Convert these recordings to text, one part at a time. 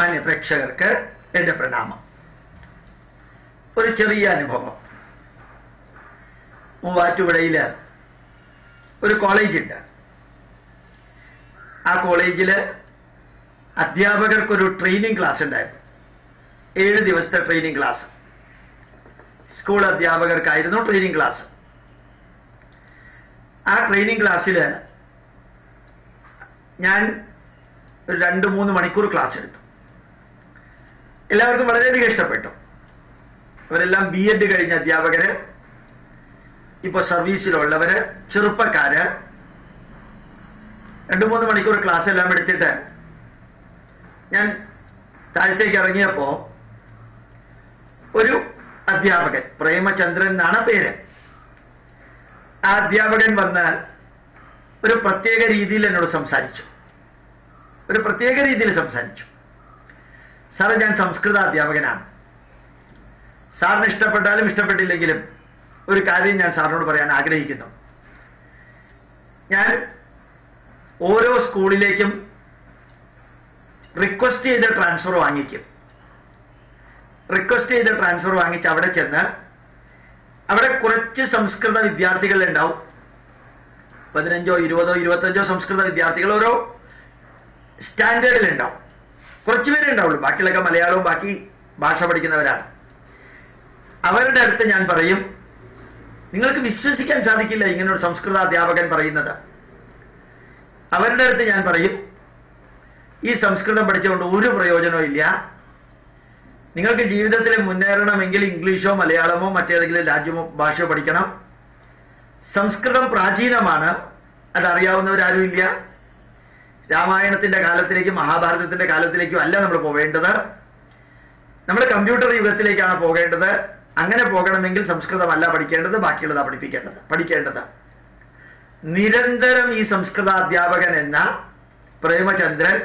മാന്യ പ്രേക്ഷകർക്ക് എന്റെ പ്രണാമം. ഒരു ചെറിയ അനുഭവം. മൂവാറ്റുപുഴയിൽ ഒരു കോളേജുണ്ട്. ആ കോളേജിൽ അധ്യാപകർക്കൊരു ട്രെയിനിങ് ക്ലാസ് ഉണ്ടായിരുന്നു. ഏഴ് ദിവസത്തെ ട്രെയിനിങ് ക്ലാസ്. സ്കൂൾ അധ്യാപകർക്കായിരുന്നു ട്രെയിനിങ് ക്ലാസ്. ആ ട്രെയിനിങ് ക്ലാസ്സിൽ ഞാൻ ഒരു രണ്ട് മൂന്ന് മണിക്കൂർ ക്ലാസ് എടുത്തു. എല്ലാവർക്കും വളരെയധികം ഇഷ്ടപ്പെട്ടു. അവരെല്ലാം ബി എഡ് കഴിഞ്ഞ അധ്യാപകര് ഇപ്പൊ സർവീസിലുള്ളവര് ചെറുപ്പക്കാര്. രണ്ടു മൂന്ന് മണിക്കൂർ ക്ലാസ് എല്ലാം എടുത്തിട്ട് ഞാൻ താഴത്തേക്ക് ഇറങ്ങിയപ്പോ ഒരു അധ്യാപകൻ പ്രേമചന്ദ്രൻ എന്നാണ് പേര്. ആ അധ്യാപകൻ വന്ന് ഒരു പ്രത്യേക രീതിയിൽ എന്നോട് സംസാരിച്ചു. ഒരു പ്രത്യേക രീതിയിൽ സംസാരിച്ചു. സാറ് ഞാൻ സംസ്കൃത അധ്യാപകനാണ്. സാറിന് ഇഷ്ടപ്പെട്ടാലും ഇഷ്ടപ്പെട്ടില്ലെങ്കിലും ഒരു കാര്യം ഞാൻ സാറിനോട് പറയാൻ ആഗ്രഹിക്കുന്നു. ഞാൻ ഓരോ സ്കൂളിലേക്കും റിക്വസ്റ്റ് ചെയ്ത ട്രാൻസ്ഫർ വാങ്ങിക്കും. റിക്വസ്റ്റ് ചെയ്ത ട്രാൻസ്ഫർ വാങ്ങിച്ച് അവിടെ ചെന്ന് അവിടെ കുറച്ച് സംസ്കൃത വിദ്യാർത്ഥികൾ ഉണ്ടാവും. പതിനഞ്ചോ ഇരുപതോ ഇരുപത്തഞ്ചോ സംസ്കൃത വിദ്യാർത്ഥികൾ ഓരോ സ്റ്റാൻഡേർഡിൽ ഉണ്ടാവും. കുറച്ചുപേരെ ഉണ്ടാവുള്ളൂ. ബാക്കിയുള്ളൊക്കെ മലയാളവും ബാക്കി ഭാഷ പഠിക്കുന്നവരാണ്. അവരുടെ അടുത്ത് ഞാൻ പറയും നിങ്ങൾക്ക് വിശ്വസിക്കാൻ സാധിക്കില്ല ഇങ്ങനൊരു സംസ്കൃത അധ്യാപകൻ പറയുന്നത്. അവരുടെ അടുത്ത് ഞാൻ പറയും ഈ സംസ്കൃതം പഠിച്ചുകൊണ്ട് ഒരു പ്രയോജനവും ഇല്ല. നിങ്ങൾക്ക് ജീവിതത്തിൽ മുന്നേറണമെങ്കിൽ ഇംഗ്ലീഷോ മലയാളമോ മറ്റേതെങ്കിലും രാജ്യമോ ഭാഷയോ പഠിക്കണം. സംസ്കൃതം പ്രാചീനമാണ്. അതറിയാവുന്നവരാരുമില്ല രാമായണത്തിന്റെ കാലത്തിലേക്കും മഹാഭാരതത്തിന്റെ കാലത്തിലേക്കും അല്ല നമ്മൾ പോവേണ്ടത്. നമ്മൾ കമ്പ്യൂട്ടർ യുഗത്തിലേക്കാണ് പോകേണ്ടത്. അങ്ങനെ പോകണമെങ്കിൽ സംസ്കൃതമല്ല പഠിക്കേണ്ടത് ബാക്കിയുള്ളതാ പഠിപ്പിക്കേണ്ടത് പഠിക്കേണ്ടത്. നിരന്തരം ഈ സംസ്കൃതാധ്യാപകൻ എന്ന പ്രേമചന്ദ്രൻ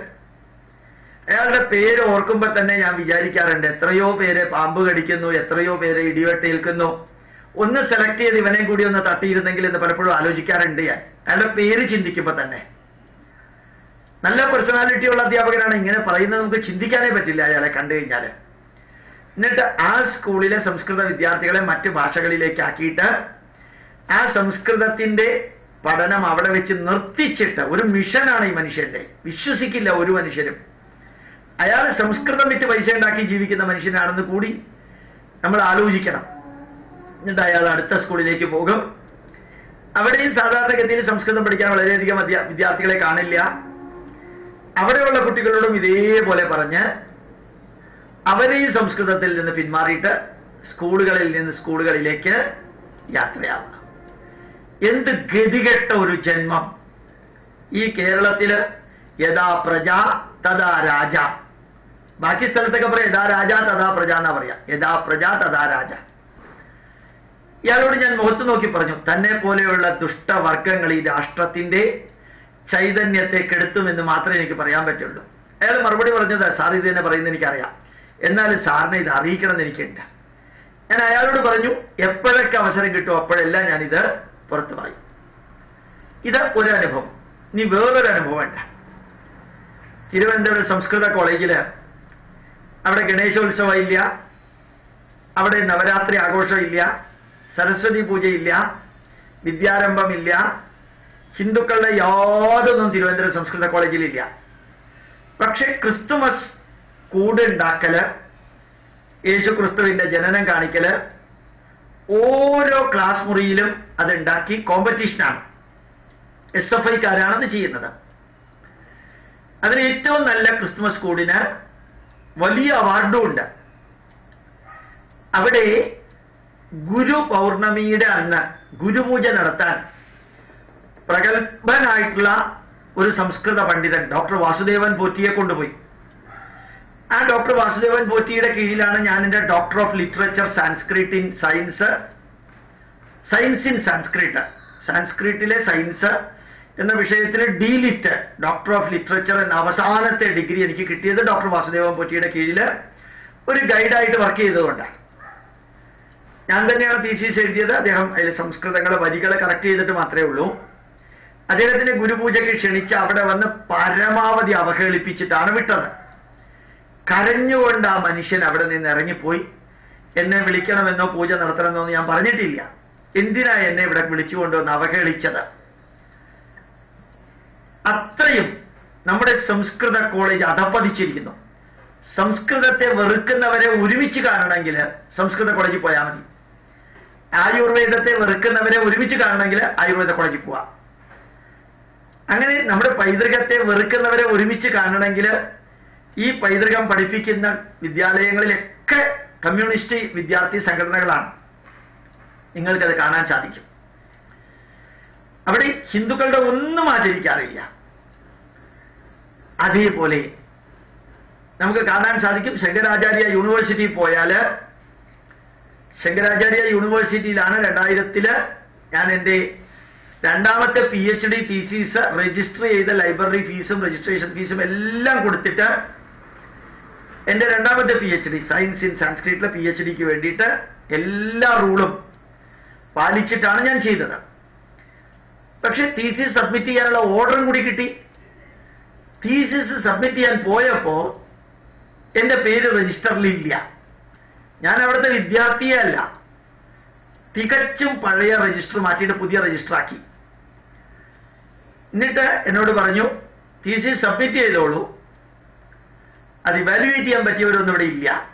അയാളുടെ പേര് ഓർക്കുമ്പോൾ തന്നെ ഞാൻ വിചാരിക്കാറുണ്ട് എത്രയോ പേര് പാമ്പ് കടിക്കുന്നു എത്രയോ പേര് ഇടിവെട്ടേൽക്കുന്നു ഒന്ന് സെലക്ട് ചെയ്ത് ഇവനെയും കൂടി ഒന്ന് തട്ടിയിരുന്നെങ്കിൽ എന്ന് പലപ്പോഴും ആലോചിക്കാറുണ്ട് ഞാൻ. അയാളുടെ പേര് ചിന്തിക്കുമ്പോൾ തന്നെ. നല്ല പേഴ്സണാലിറ്റി ഉള്ള അധ്യാപകനാണ്. ഇങ്ങനെ പറയുന്നത് നമുക്ക് ചിന്തിക്കാനേ പറ്റില്ല അയാളെ കണ്ടു കഴിഞ്ഞാൽ എന്നിട്ട് ആ സ്കൂളിലെ സംസ്കൃത വിദ്യാർത്ഥികളെ മറ്റ് ഭാഷകളിലേക്ക് ആക്കിയിട്ട് ആ സംസ്കൃതത്തിന്റെ പഠനം അവിടെ വെച്ച് നിർത്തിച്ചിട്ട് ഒരു മിഷനാണ് ഈ മനുഷ്യന്റെ. വിശ്വസിക്കില്ല ഒരു മനുഷ്യരും അയാൾ സംസ്കൃതം വിറ്റ് പൈസ ഉണ്ടാക്കി ജീവിക്കുന്ന മനുഷ്യനാണെന്ന് കൂടി നമ്മൾ ആലോചിക്കണം. എന്നിട്ട് അയാൾ അടുത്ത സ്കൂളിലേക്ക് പോകും. അവിടെയും സാധാരണഗതിയിൽ സംസ്കൃതം പഠിക്കാൻ വളരെയധികം വിദ്യാർത്ഥികളെ കാണില്ല. അവിടെയുള്ള കുട്ടികളോടും ഇതേപോലെ പറഞ്ഞ് അവരെ ഈ സംസ്കൃതത്തിൽ നിന്ന് പിന്മാറിയിട്ട് സ്കൂളുകളിൽ നിന്ന് സ്കൂളുകളിലേക്ക് യാത്രയാവുക. എന്ത് ഗതികെട്ട ഒരു ജന്മം. ഈ കേരളത്തിൽ യഥാ പ്രജ തഥാ രാജ. ബാക്കി സ്ഥലത്തൊക്കെ പറയാം യഥാ രാജ തഥാ പ്രജ എന്നാ പറയാ. യഥാ പ്രജ തഥാ രാജ. ഇയാളോട് ഞാൻ മുഖത്ത് നോക്കി പറഞ്ഞു തന്നെ പോലെയുള്ള ദുഷ്ടവർഗങ്ങൾ ഈ രാഷ്ട്രത്തിന്റെ ചൈതന്യത്തെ കെടുത്തുമെന്ന് മാത്രമേ എനിക്ക് പറയാൻ പറ്റുള്ളൂ. അയാൾ മറുപടി പറഞ്ഞത് സാർ ഇത് തന്നെ പറയുന്നത് എനിക്കറിയാം. എന്നാലും സാറിനെ ഇത് അറിയിക്കണം എന്ന് എനിക്കുണ്ട്. ഞാൻ അയാളോട് പറഞ്ഞു എപ്പോഴൊക്കെ അവസരം കിട്ടും അപ്പോഴെല്ലാം ഞാനിത് പുറത്തു പറയും. ഇത് ഒരു അനുഭവം ഇനി വേറൊരു അനുഭവം വേണ്ട. തിരുവനന്തപുരം സംസ്കൃത കോളേജിൽ അവിടെ ഗണേശോത്സവം ഇല്ല അവിടെ നവരാത്രി ആഘോഷം ഇല്ല സരസ്വതി പൂജയില്ല. വിദ്യാരംഭമില്ല. ഹിന്ദുക്കളുടെ യാതൊന്നും തിരുവനന്തപുരം സംസ്കൃത കോളേജിലില്ല. പക്ഷെ ക്രിസ്തുമസ് കൂടുണ്ടാക്കൽ യേശു ക്രിസ്തുവിന്റെ ജനനം കാണിക്കൽ ഓരോ ക്ലാസ് മുറിയിലും അതുണ്ടാക്കി കോമ്പറ്റീഷനാണ്. എസ് എഫ് ഐക്കാരാണ് അത് ചെയ്യുന്നത്. അതിന് ഏറ്റവും നല്ല ക്രിസ്തുമസ് കൂടിന് വലിയ അവാർഡും ഉണ്ട് അവിടെ ഗുരു പൗർണമിയുടെ അന്ന് ഗുരുപൂജ നടത്താൻ പ്രഗത്ഭനായിട്ടുള്ള ഒരു സംസ്കൃത പണ്ഡിതൻ ഡോക്ടർ വാസുദേവൻ പോറ്റിയെ കൊണ്ടുപോയി. ആ ഡോക്ടർ വാസുദേവൻ പോറ്റിയുടെ കീഴിലാണ് ഞാൻ എന്റെ doctor of literature Sanskrit in science science in Sanskrit സാൻസ്ക്രിറ്റിലെ science എന്ന വിഷയത്തിൽ D Litt doctor of literature എന്ന അവസാനത്തെ ഡിഗ്രി എനിക്ക് കിട്ടിയത് ഡോക്ടർ വാസുദേവൻ പോറ്റിയുടെ കീഴിൽ ഒരു ഗൈഡായിട്ട് വർക്ക് ചെയ്തുകൊണ്ടാണ് ഞാൻ തന്നെയാണ് തീസീസ് എഴുതിയത്. അദ്ദേഹം അതിൽ സംസ്കൃതങ്ങളെ വരികളെ കറക്റ്റ് ചെയ്തിട്ട് മാത്രമേ ഉള്ളൂ. അദ്ദേഹത്തിന്റെ ഗുരുപൂജയ്ക്ക് ക്ഷണിച്ച് അവിടെ വന്ന് പരമാവധി അവഹേളിപ്പിച്ചിട്ടാണ് വിട്ടത്. കരഞ്ഞുകൊണ്ട് ആ മനുഷ്യൻ അവിടെ നിന്ന് ഇറങ്ങിപ്പോയി. എന്നെ വിളിക്കണമെന്നോ പൂജ നടത്തണമെന്നോ ഞാൻ പറഞ്ഞിട്ടില്ല. എന്തിനാ എന്നെ ഇവിടെ വിളിച്ചുകൊണ്ടുവന്ന് അവഹേളിച്ചത്? അത്രയും നമ്മുടെ സംസ്കൃത കോളേജ് അധപ്പതിച്ചിരിക്കുന്നു. സംസ്കൃതത്തെ വെറുക്കുന്നവരെ ഒരുമിച്ച് കാണണമെങ്കിൽ സംസ്കൃത കോളേജിൽ പോയാൽ മതി. ആയുർവേദത്തെ വെറുക്കുന്നവരെ ഒരുമിച്ച് കാണണമെങ്കിൽ ആയുർവേദ കോളേജിൽ പോവാം. അങ്ങനെ നമ്മുടെ പൈതൃകത്തെ വെറുക്കുന്നവരെ ഒരുമിച്ച് കാണണമെങ്കിൽ ഈ പൈതൃകം പഠിപ്പിക്കുന്ന വിദ്യാലയങ്ങളിലൊക്കെ കമ്മ്യൂണിസ്റ്റ് വിദ്യാർത്ഥി സംഘടനകളാണ്. നിങ്ങൾക്കത് കാണാൻ സാധിക്കും. അവിടെ ഹിന്ദുക്കളുടെ ഒന്നും ആചരിക്കാറില്ല. അതേപോലെ നമുക്ക് കാണാൻ സാധിക്കും ശങ്കരാചാര്യ യൂണിവേഴ്സിറ്റി പോയാൽ ശങ്കരാചാര്യ യൂണിവേഴ്സിറ്റിയിലാണ് രണ്ടായിരത്തിൽ ഞാൻ എന്റെ രണ്ടാമത്തെ P H D thesis register ചെയ്ത ലൈബ്രറി ഫീസും രജിസ്ട്രേഷൻ ഫീസും എല്ലാം കൊടുത്തിട്ട് എന്റെ രണ്ടാമത്തെ P H D science in സാൻസ്ക്രിറ്റിലെ P H ഡിക്ക് വേണ്ടിയിട്ട് എല്ലാ റൂളും പാലിച്ചിട്ടാണ് ഞാൻ ചെയ്തത്. പക്ഷെ തീസിസ് സബ്മിറ്റ് ചെയ്യാനുള്ള ഓർഡറും കൂടി കിട്ടി. തീസിസ് സബ്മിറ്റ് ചെയ്യാൻ പോയപ്പോ എന്റെ പേര് രജിസ്റ്ററിലില്ല ഞാൻ അവിടുത്തെ വിദ്യാർത്ഥിയല്ല തികച്ചും പഴയ രജിസ്റ്റർ മാറ്റിയിട്ട് പുതിയ രജിസ്റ്റർ ആക്കി. എന്നിട്ട് എന്നോട് പറഞ്ഞു തീസിസ് സബ്മിറ്റ് ചെയ്തോളൂ. അത് ഇവാലുവേറ്റ് ചെയ്യാൻ പറ്റിയവരൊന്നും ഇവിടെ ഇല്ല.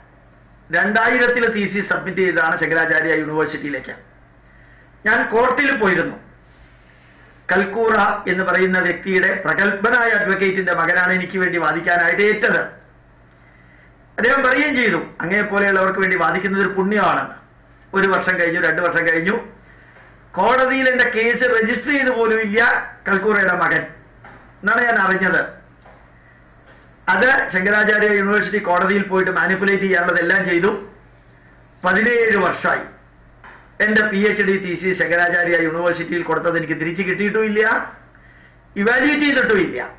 രണ്ടായിരത്തിൽ തീസിസ് സബ്മിറ്റ് ചെയ്തതാണ് ശങ്കരാചാര്യ യൂണിവേഴ്സിറ്റിയിലേക്ക് ഞാൻ കോർട്ടിൽ പോയിരുന്നു. കൽക്കൂറ എന്ന് പറയുന്ന വ്യക്തിയുടെ പ്രഗത്ഭനായ അഡ്വക്കേറ്റിന്റെ മകനാണ് എനിക്ക് വേണ്ടി വാദിക്കാനായിട്ട് ഏറ്റത്. അദ്ദേഹം പറയുകയും ചെയ്തു അങ്ങേ പോലെയുള്ളവർക്ക് വേണ്ടി വാദിക്കുന്നത് ഒരു പുണ്യമാണെന്ന്. ഒരു വർഷം കഴിഞ്ഞു രണ്ടു വർഷം കഴിഞ്ഞു. കോടതിയിൽ എന്റെ കേസ് രജിസ്റ്റർ ചെയ്ത് പോലുമില്ല കൽക്കൂറയുടെ മകൻ. എന്നാണ് ഞാൻ അറിഞ്ഞത്. അത് ശങ്കരാചാര്യ യൂണിവേഴ്സിറ്റി കോടതിയിൽ പോയിട്ട് മാനിപ്പുലേറ്റ് ചെയ്യാനുള്ളതെല്ലാം ചെയ്തു. പതിനേഴ് വർഷമായി. എന്റെ P H D T C Shankaracharya യൂണിവേഴ്സിറ്റിയിൽ കൊടുത്തത് എനിക്ക് തിരിച്ചു കിട്ടിയിട്ടുമില്ല. ഇവാലുവേറ്റ് ചെയ്തിട്ടുമില്ല.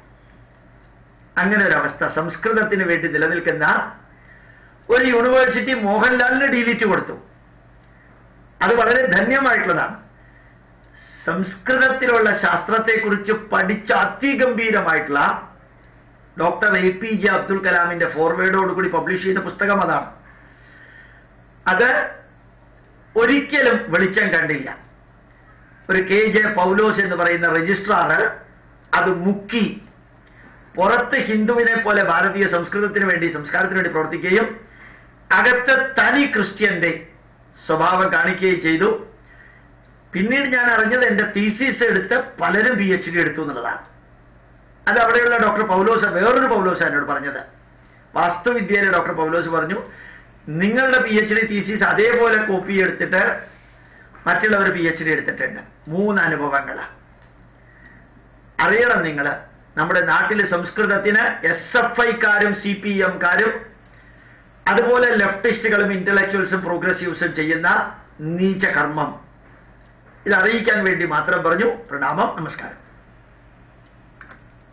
അങ്ങനെ ഒരവസ്ഥ സംസ്കൃതത്തിന് വേണ്ടി നിലനിൽക്കുന്ന ഒരു യൂണിവേഴ്സിറ്റി മോഹൻലാലിന് ഡിലീറ്റ് കൊടുത്തു. അത് വളരെ ധന്യമായിട്ടുള്ളതാണ്. സംസ്കൃതത്തിലുള്ള ശാസ്ത്രത്തെക്കുറിച്ച് പഠിച്ച അതിഗംഭീരമായിട്ടുള്ള doctor A P J Abdul കലാമിന്റെ ഫോർവേഡോടുകൂടി പബ്ലിഷ് ചെയ്ത പുസ്തകം അതാണ്. അത് ഒരിക്കലും വെളിച്ചം കണ്ടില്ല. ഒരു കെ ജെ പൗലോസ് എന്ന് പറയുന്ന രജിസ്ട്രാർ അത് മുക്കി പുറത്ത് ഹിന്ദുവിനെ പോലെ ഭാരതീയ സംസ്കൃതത്തിന് വേണ്ടി സംസ്കാരത്തിന് വേണ്ടി പ്രവർത്തിക്കുകയും അകത്ത് തനി ക്രിസ്ത്യന്റെ സ്വഭാവം കാണിക്കുകയും ചെയ്തു. പിന്നീട് ഞാൻ അറിഞ്ഞത് എന്റെ തീസീസ് എടുത്ത് പലരും പി എച്ച് ഡി എടുത്തു എന്നുള്ളതാണ്. അത് അവിടെയുള്ള ഡോക്ടർ പൗലോസ് വേറൊരു പൗലോസ് എന്നോട് പറഞ്ഞത്. വാസ്തുവിദ്യയിലെ ഡോക്ടർ പൗലോസ് പറഞ്ഞു നിങ്ങളുടെ പി എച്ച് ഡി തീസീസ് അതേപോലെ കോപ്പി എടുത്തിട്ട് മറ്റുള്ളവർ പി എച്ച് ഡി എടുത്തിട്ടുണ്ട്. മൂന്ന് അനുഭവങ്ങൾ അറിയണം നിങ്ങൾ നമ്മുടെ നാട്ടിലെ സംസ്കൃതത്തിന് എസ് എഫ് ഐക്കാരും സി പി എംകാരും അതുപോലെ ലെഫ്റ്റിസ്റ്റുകളും ഇന്റലക്ച്വൽസും പ്രോഗ്രസീവ്സും ചെയ്യുന്ന നീച്ച കർമ്മം ഇത് അറിയിക്കാൻ വേണ്ടി മാത്രം പറഞ്ഞു. പ്രണാമം നമസ്കാരം.